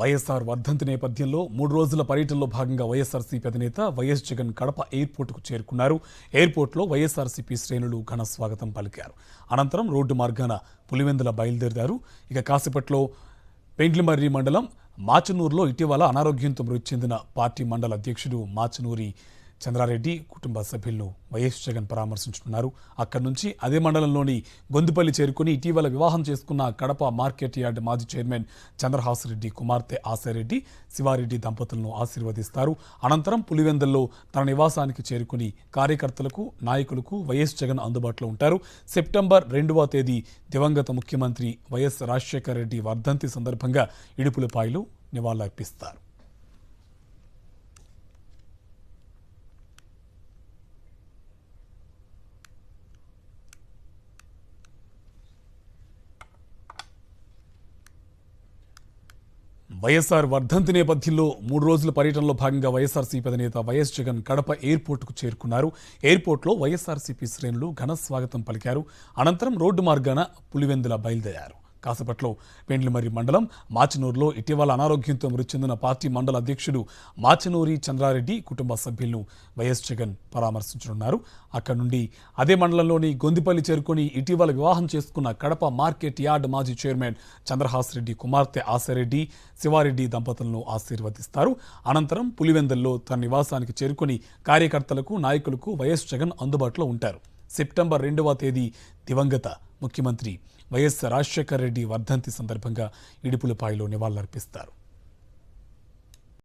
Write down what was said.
వైఎస్ఆర్ వర్ధంతి నేపథ్యంలో మూడు రోజుల పర్యటనలో భాగంగా వైఎస్ఆర్సీపీ అధినేత వైఎస్ జగన్ కడప ఎయిర్పోర్టుకు చేరుకున్నారు. ఎయిర్పోర్ట్లో వైఎస్ఆర్సీపీ శ్రేణులు ఘన స్వాగతం పలికారు. అనంతరం రోడ్డు మార్గాన పులివెందుల బయలుదేరారు. ఇక కాసేపట్లో పెండ్లిమర్రి మండలం మాచనూరులో ఇటీవల అనారోగ్యంతో మృతి చెందిన పార్టీ మండల అధ్యక్షుడు మాచనూరి చంద్రారెడ్డి కుటుంబ సభ్యులను వైఎస్ జగన్ పరామర్శించుకున్నారు. అక్కడి నుంచి అదే మండలంలోని గొంతుపల్లి చేరుకుని ఇటీవల వివాహం చేసుకున్న కడప మార్కెట్ యార్డ్ మాజీ చైర్మన్ చంద్రహాస్ రెడ్డి కుమార్తె ఆశారెడ్డి శివారెడ్డి దంపతులను ఆశీర్వదిస్తారు. అనంతరం పులివెందల్లో తన నివాసానికి చేరుకుని కార్యకర్తలకు నాయకులకు వైఎస్ జగన్ అందుబాటులో ఉంటారు. సెప్టెంబర్ రెండవ తేదీ దివంగత ముఖ్యమంత్రి వైఎస్ రాజశేఖర రెడ్డి వర్ధంతి సందర్భంగా ఇడుపులపాయలు నివాళులర్పిస్తారు. వైఎస్ఆర్ వర్ధంతి నేపథ్యంలో మూడు రోజుల పర్యటనలో భాగంగా వైఎస్ఆర్సీపీ అధినేత వైఎస్ జగన్ కడప ఎయిర్పోర్టుకు చేరుకున్నారు. ఎయిర్పోర్ట్లో వైఎస్ఆర్సీపీ శ్రేణులు ఘన స్వాగతం పలికారు. అనంతరం రోడ్డు మార్గాన పులివెందుల బయలుదేరారు. కాసేపట్లో పెండ్లిమర్రి మండలం మాచినూరులో ఇటీవల అనారోగ్యంతో మృతి చెందిన పార్టీ మండల అధ్యక్షుడు మాచినూరి చంద్రారెడ్డి కుటుంబ సభ్యులను వైఎస్ జగన్ పరామర్శించనున్నారు. అక్కడి నుండి అదే మండలంలోని గొందిపల్లి చేరుకొని ఇటీవల వివాహం చేసుకున్న కడప మార్కెట్ యార్డ్ మాజీ చైర్మన్ చంద్రహాస్ రెడ్డి కుమార్తె ఆశారెడ్డి శివారెడ్డి దంపతులను ఆశీర్వదిస్తారు. అనంతరం పులివెందల్లో తన నివాసానికి చేరుకొని కార్యకర్తలకు నాయకులకు వైఎస్ జగన్ అందుబాటులో ఉంటారు. సెప్టెంబర్ రెండవ తేదీ దివంగత ముఖ్యమంత్రి వైఎస్ రాజశేఖర రెడ్డి వర్ధంతి సందర్భంగా ఇడుపులపాయలో నివాళులర్పిస్తారు.